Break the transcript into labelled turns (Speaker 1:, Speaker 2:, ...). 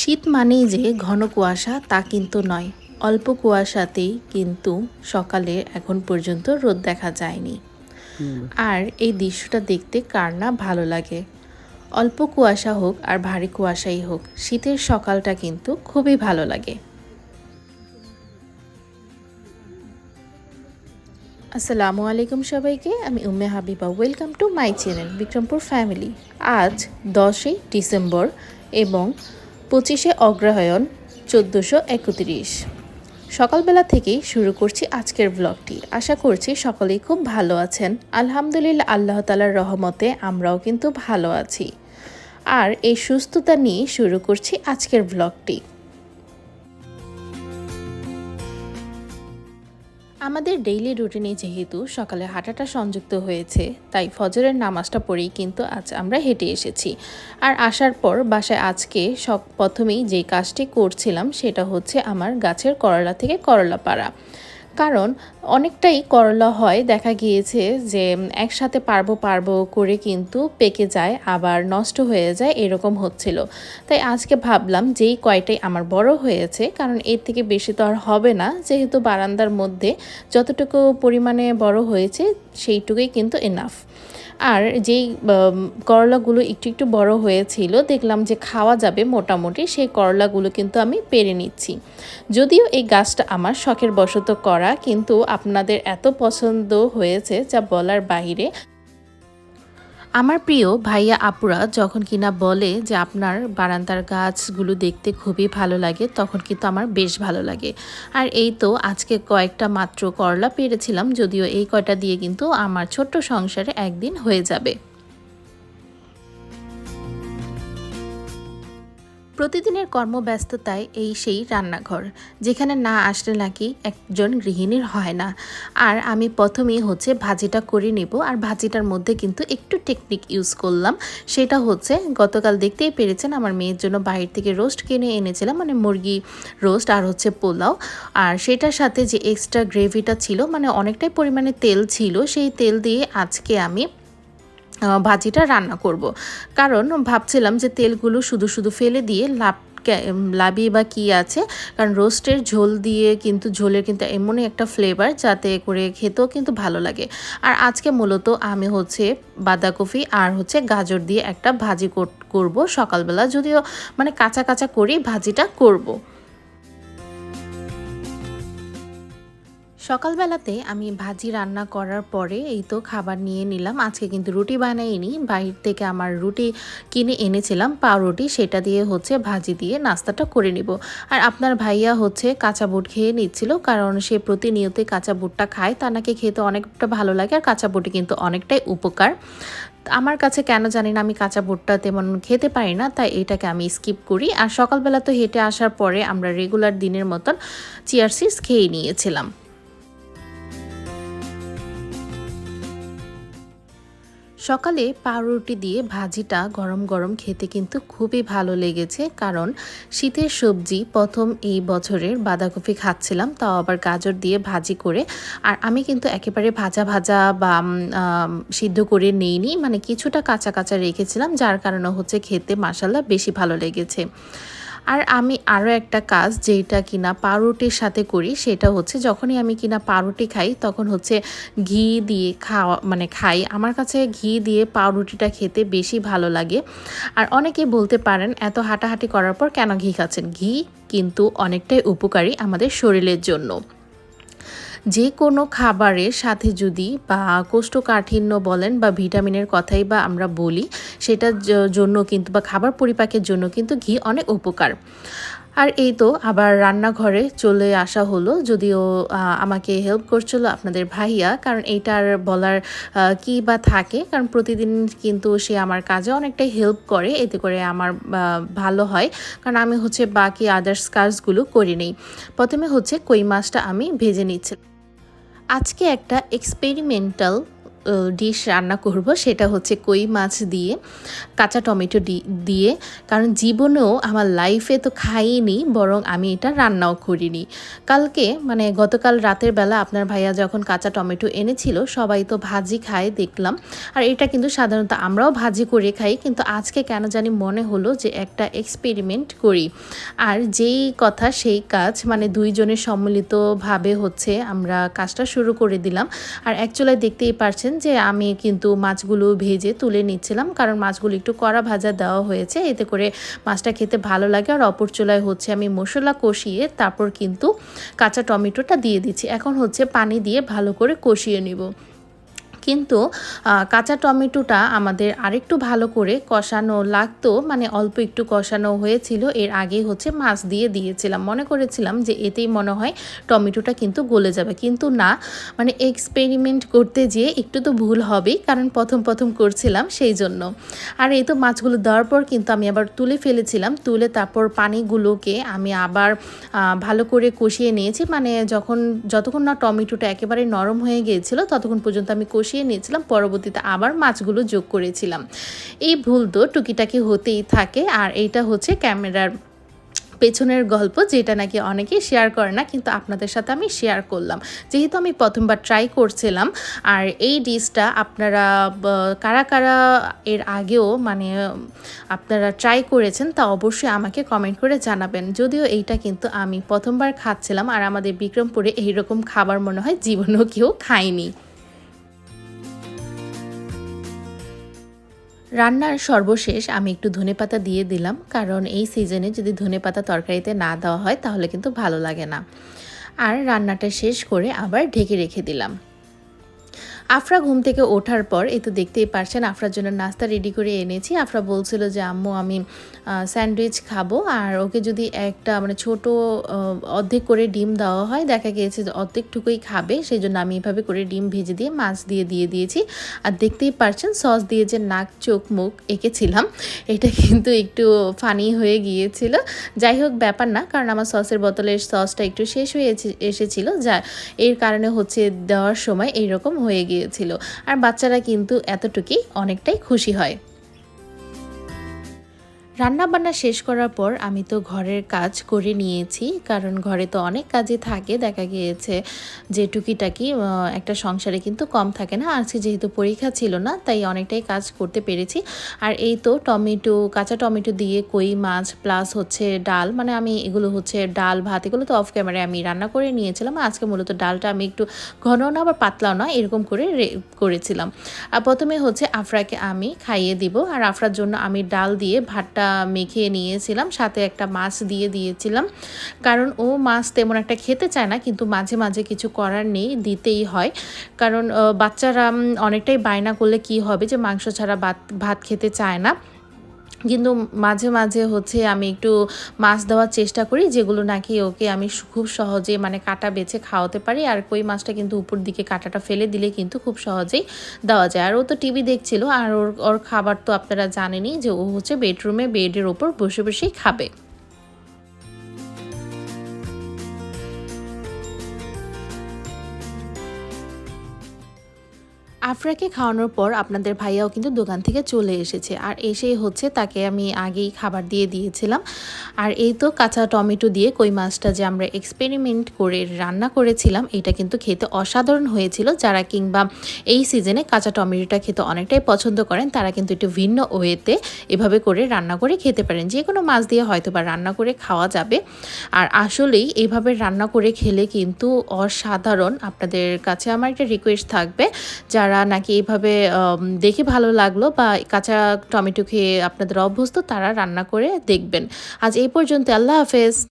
Speaker 1: শীত মানেই যে ঘন কুয়াশা তা কিন্তু নয়। অল্প কুয়াশাতেই কিন্তু সকালে এখন পর্যন্ত রোদ দেখা যায়নি। আর এই দৃশ্যটা দেখতে কার না ভালো লাগে। অল্প কুয়াশা হোক আর ভারী কুয়াশাই হোক শীতের সকালটা কিন্তু খুবই ভালো লাগে। আসসালামু আলাইকুম সবাইকে আমি Umme Habiba. Welcome to my channel Bikrampur family আজ দশই ডিসেম্বর এবং পঁচিশে অগ্রহায়ণ চোদ্দোশো একত্রিশ। সকালবেলা থেকেই শুরু করছি আজকের ব্লগটি আশা করছি সকলেই খুব ভালো আছেন। আলহামদুলিল্লাহ আল্লাহ তালার রহমতে আমরাও কিন্তু ভালো আছি। আর এই সুস্থতা নিয়ে শুরু করছি আজকের ব্লগটি আমাদের ডেইলি রুটিনে যেহেতু সকালে হাঁটাটা সংযুক্ত হয়েছে, তাই ফজরের নামাজটা পড়েই কিন্তু আজ আমরা হেঁটে এসেছি। আর আসার পর বাসায় আজকে সব প্রথমেই যে কাজটি করছিলাম সেটা হচ্ছে আমার গাছের করলা থেকে করলা পাড়া কারণ অনেকটাই করলা হয়। দেখা গিয়েছে যে একসাথে পারব পারব করে কিন্তু পেকে যায়, আবার নষ্ট হয়ে যায়, এরকম হচ্ছিল। তাই আজকে ভাবলাম যেই কয়টাই আমার বড় হয়েছে, কারণ এর থেকে বেশি তো আর হবে না। যেহেতু বারান্দার মধ্যে যতটুকু পরিমাণে বড় হয়েছে সেইটুকুই কিন্তু এনাফ আর যেই করলাগুলো একটু একটু বড় হয়েছিল, দেখলাম যে খাওয়া যাবে মোটামুটি, সেই করলাগুলো কিন্তু আমি পেরে নিচ্ছি। যদিও এই গাছটা আমার শখের বশত করা, কিন্তু আপনাদের এত পছন্দ হয়েছে যা বলার বাহিরে আমার প্রিয় ভাইয়া আপুরা, যখন কিনা বলে যে আপনার বারান্দার গাছগুলো দেখতে খুবই ভালো লাগে, তখন কিন্তু আমার বেশ ভালো লাগে। আর এই তো আজকে কয়েকটা মাত্র করলা পেরেছিলাম, যদিও এই কয়টা দিয়ে কিন্তু আমার ছোট্ট সংসারে একদিন হয়ে যাবে। প্রতিদিনের কর্মব্যস্ততায় এই সেই রান্নাঘর, যেখানে না আসলে নাকি একজন গৃহিণীর হয় না। আর আমি প্রথমেই হচ্ছে ভাজিটা করে নেব, আর ভাজিটার মধ্যে কিন্তু একটু টেকনিক ইউজ করলাম। সেটা হচ্ছে গতকাল দেখতেই পেরেছেন, আমার মেয়ের জন্য বাইরে থেকে রোস্ট কিনে এনেছিলাম মানে মুরগি রোস্ট আর হচ্ছে পোলাও। আর সেটার সাথে যে এক্সট্রা গ্রেভিটা ছিল মানে অনেকটাই পরিমাণে তেল ছিল, সেই তেল দিয়ে আজকে আমি ভাজিটা রান্না করব। কারণ ভাবছিলাম যে তেলগুলো শুধু শুধু ফেলে দিয়ে লাভ লাবি বা কি আছে, কারণ রোস্টের ঝোল দিয়ে কিন্তু ঝোলের কিন্তু এমনই একটা ফ্লেভার যাতে করে খেতেও কিন্তু ভালো লাগে আর আজকে মূলত আমি হচ্ছে বাঁধাকপি আর হচ্ছে গাজর দিয়ে একটা ভাজি করব সকালবেলা যদিও মানে কাঁচা কাঁচা করেই ভাজিটা করব। সকালবেলাতে আমি ভাজি রান্না করার পরে এই তো খাবার নিয়ে নিলাম। আজকে কিন্তু রুটি বানাইনি, বাইর থেকে আমার রুটি কিনে এনেছিলাম, পাউরুটি, সেটা দিয়ে হচ্ছে ভাজি দিয়ে নাস্তাটা করে নিব। আর আপনার ভাইয়া হচ্ছে কাঁচা বুট খেয়ে নিচ্ছিল, কারণ সে প্রতিনিয়তই কাঁচা বুটটা খায় তা নাকি খেতে অনেকটা ভালো লাগে, আর কাঁচা বুটি কিন্তু অনেকটাই উপকার। আমার কাছে কেন জানি না আমি কাঁচা বুটটা তেমন খেতে পারি না, তাই এটাকে আমি স্কিপ করি। আর সকালবেলা তো হেঁটে আসার পরে আমরা রেগুলার দিনের মতন চিয়ারসিস খেয়ে নিয়েছিলাম। সকালে পাউরুটি দিয়ে ভাজিটা গরম গরম খেতে কিন্তু খুবই ভালো লেগেছে, কারণ শীতের সবজি প্রথম এই বছরের বাঁধাকপি খাচ্ছিলাম, তাও আবার গাজর দিয়ে ভাজি করে, আর আমি কিন্তু একেবারে ভাজা ভাজা বা সিদ্ধ করে নেইনি মানে কিছুটা কাঁচা কাঁচা রেখেছিলাম, যার কারণে হচ্ছে খেতে মাসাল্লা বেশি ভালো লেগেছে। আর আমি আরও একটা কাজ যেটা কিনা পাউরুটির সাথে করি, সেটা হচ্ছে যখনই আমি কিনা পাউরুটি খাই, তখন হচ্ছে ঘি দিয়ে খাওয়া মানে খাই। আমার কাছে ঘি দিয়ে পাউরুটিটা খেতে বেশি ভালো লাগে। আর অনেকে বলতে পারেন, এত হাঁটাহাঁটি করার পর কেন ঘি খাচ্ছেন? ঘি কিন্তু অনেকটাই উপকারী আমাদের শরীরের জন্য। যে কোনো খাবারের সাথে যদি বা কোষ্ঠকাঠিন্য বলেন বা ভিটামিনের কথাই বা আমরা বলি সেটার জন্য কিন্তু বা খাবার পরিপাকের জন্য কিন্তু ঘি অনেক উপকার। আর এই তো আবার রান্নাঘরে চলে আসা হলো, যদিও আমাকে হেল্প করছিল আপনাদের ভাইয়া, কারণ এইটার বলার কি বা থাকে, কারণ প্রতিদিন কিন্তু সে আমার কাজে অনেকটাই হেল্প করে, এতে করে আমার ভালো হয়। কারণ আমি হচ্ছে বাকি আদার্স কাজগুলো করি নেই। প্রথমে হচ্ছে কই মাছটা আমি ভেজে নিচ্ছি। আজকে একটা এক্সপেরিমেন্টাল ডিশ রান্না করব সেটা হচ্ছে কই মাছ দিয়ে, কাঁচা টমেটো দিয়ে। কারণ জীবনেও আমার লাইফে তো খাইনি, বরং আমি এটা রান্নাও করিনি। কালকে মানে গতকাল রাতের বেলা আপনার ভাইয়া যখন কাঁচা টমেটো এনেছিল, সবাই তো ভাজি খায়, দেখলাম। আর এটা কিন্তু সাধারণত আমরাও ভাজি করে খাই, কিন্তু আজকে কেন জানি মনে হলো যে একটা এক্সপেরিমেন্ট করি। আর যেই কথা, সেই কাজ মানে দুইজনের সম্মিলিতভাবে হচ্ছে আমরা কাজটা শুরু করে দিলাম। আর অ্যাকচুয়ালি দেখতেই পারছেন যে আমি কিন্তু মাছগুলো ভেজে তুলে নিচ্ছিলাম, কারণ মাছগুলো একটু কড়া ভাজা দেওয়া হয়েছে। এতে করে মাছটা খেতে ভালো লাগে আর অপর চুলায় হচ্ছে আমি মশলা কষিয়ে তারপর কিন্তু কাঁচা টমেটোটা দিয়ে দিচ্ছি। এখন হচ্ছে পানি দিয়ে ভালো করে কষিয়ে নিব। কিন্তু কাঁচা টমেটোটা আমাদের আরেকটু ভালো করে কষানো লাগতো মানে অল্প একটু কষানো হয়েছিল, এর আগে হচ্ছে মাছ দিয়ে দিয়েছিলাম। মনে করেছিলাম যে এতেই মনে হয় টমেটোটা কিন্তু গলে যাবে। কিন্তু না মানে এক্সপেরিমেন্ট করতে যেয়ে একটু তো ভুল হবেই, কারণ প্রথম প্রথম করছিলাম সেই জন্য। আর এই তো মাছগুলো দেওয়ার পর কিন্তু আমি আবার তুলে ফেলেছিলাম, তুলে তারপর পানিগুলোকে আমি আবার ভালো করে কষিয়ে নিয়েছি। মানে যখন, যতক্ষণ না টমেটোটা একেবারে নরম হয়ে গিয়েছিল, ততক্ষণ পর্যন্ত আমি কষিয়ে নিয়েছিলাম, পরবর্তীতে আবার মাছগুলো যোগ করেছিলাম। এই ভুল তো টুকিটাকি হতেই থাকে, আর এইটা হচ্ছে ক্যামেরার পেছনের গল্প, যেটা নাকি অনেকেই শেয়ার করে না, কিন্তু আপনাদের সাথে আমি শেয়ার করলাম। যেহেতু আমি প্রথমবার ট্রাই করছিলাম, আর এই ডিশটা আপনারা কারা কারা এর আগেও মানে আপনারা ট্রাই করেছেন, তা অবশ্যই আমাকে কমেন্ট করে জানাবেন। যদিও এইটা কিন্তু আমি প্রথমবার খাচ্ছিলাম, আর আমাদের বিক্রমপুরে এইরকম খাবার মনে হয় জীবনেও কেউ খায়নি। রান্নার সর্বশেষ আমি একটু ধনেপাতা দিয়ে দিলাম, কারণ এই সিজনে যদি ধনেপাতা তরকারিতে না দেওয়া হয় তাহলে কিন্তু ভালো লাগে না। আর রান্নাটা শেষ করে আবার ঢেকে রেখে দিলাম। আফরা ঘুম থেকে ওঠার পর, এই তো দেখতেই পারছেন, আফরার জন্য নাস্তা রেডি করে এনেছি। আফরা বলছিল যে, আম্মু, আমি স্যান্ডউইচ খাব। আর ওকে যদি একটা মানে ছোট অর্ধেক করে ডিম দেওয়া হয়, দেখা গিয়েছে যে অর্ধেকটুকুই খাবে সেই জন্য আমি এভাবে করে ডিম ভেজে দিয়ে, মাছ দিয়ে দিয়ে দিয়েছি। আর দেখতেই পারছেন সস দিয়ে যে নাক, চোখ, মুখ এঁকেছিলাম, এটা কিন্তু একটু ফানি হয়ে গিয়েছিল। যাই হোক, ব্যাপার না, কারণ আমার সসের বোতলের সসটা একটু শেষ হয়ে এসে- এসেছিল। যা, এর কারণে হচ্ছে দেওয়ার সময় এইরকম হয়ে গিয়েছিল আর বাচ্চারা কিন্তু এতটুকুই অনেকটাই খুশি হয়। রান্না বান্না শেষ করার পর আমি তো ঘরের কাজ করে নিয়েছি, কারণ ঘরে তো অনেক কাজই থাকে। দেখা গিয়েছে যে টুকিটাকি একটা সংসারে কিন্তু কম থাকে না। আজকে যেহেতু পরীক্ষা ছিল না, তাই অনেকটাই কাজ করতে পেরেছি। আর এই তো টমেটো, কাঁচা টমেটো দিয়ে কই মাছ, প্লাস হচ্ছে ডাল। মানে আমি এগুলো হচ্ছে ডাল, ভাত, এগুলো তো অফ ক্যামেরায় আমি রান্না করে নিয়েছিলাম। আজকে মূলত ডালটা আমি একটু ঘন না, আবার পাতলাও না, এরকম করে করেছিলাম। আর প্রথমে হচ্ছে আফরাকে আমি খাইয়ে দিব। আর আফরার জন্য আমি ডাল দিয়ে ভাতটা মেখে নিয়েছিলাম, সাথে একটা মাছ দিয়ে দিয়েছিলাম। কারণ ও মাছ তেমন একটা খেতে চায় না, কিন্তু মাঝে মাঝে কিছু করার নেই, দিতেই হয়। কারণ বাচ্চারা অনেকটাই বায়না করলে কি হবে যে মাংস ছাড়া ভাত ভাত খেতে চায় না। কিন্তু মাঝে মাঝে হচ্ছে আমি একটু মাছ দেওয়ার চেষ্টা করি, যেগুলো নাকি ওকে আমি খুব সহজে মানে কাটা বেছে খাওয়াতে পারি। আর কই মাছটা কিন্তু উপর দিকে কাটাটা ফেলে দিলে কিন্তু খুব সহজেই দেওয়া যায়। আর ও তো টিভি দেখছিল, আর ওর ওর খাবার তো আপনারা জানেনই যে ও হচ্ছে বেডরুমে, বেডের ওপর বসে বসেই খাবে। আফরাকে খাওয়ানোর পর আপনাদের ভাইয়াও কিন্তু দোকান থেকে চলে এসেছে। আর এসেই হচ্ছে তাকে আমি আগেই খাবার দিয়ে দিয়েছিলাম। আর এই তো কাঁচা টমেটো দিয়ে কই মাছটা যে আমরা এক্সপেরিমেন্ট করে রান্না করেছিলাম, এটা কিন্তু খেতে অসাধারণ হয়েছিল। যারা কিংবা এই সিজনে কাঁচা টমেটোটা খেতে অনেকটাই পছন্দ করেন, তারা কিন্তু একটু ভিন্ন ওয়েতে এভাবে করে রান্না করে খেতে পারেন। যে কোনো মাছ দিয়ে হয়তো বা রান্না করে খাওয়া যাবে। আর আসলেই এইভাবে রান্না করে খেলে কিন্তু অসাধারণ। আপনাদের কাছে আমার একটা রিকোয়েস্ট থাকবে, যারা নাকি এইভাবে দেখে ভালো লাগল বা কাঁচা টমেটো খেয়ে আপনাদের অভ্যস্ত, তারা রান্না করে দেখবেন। আজ এই পর্যন্ত, আল্লাহ হাফেজ।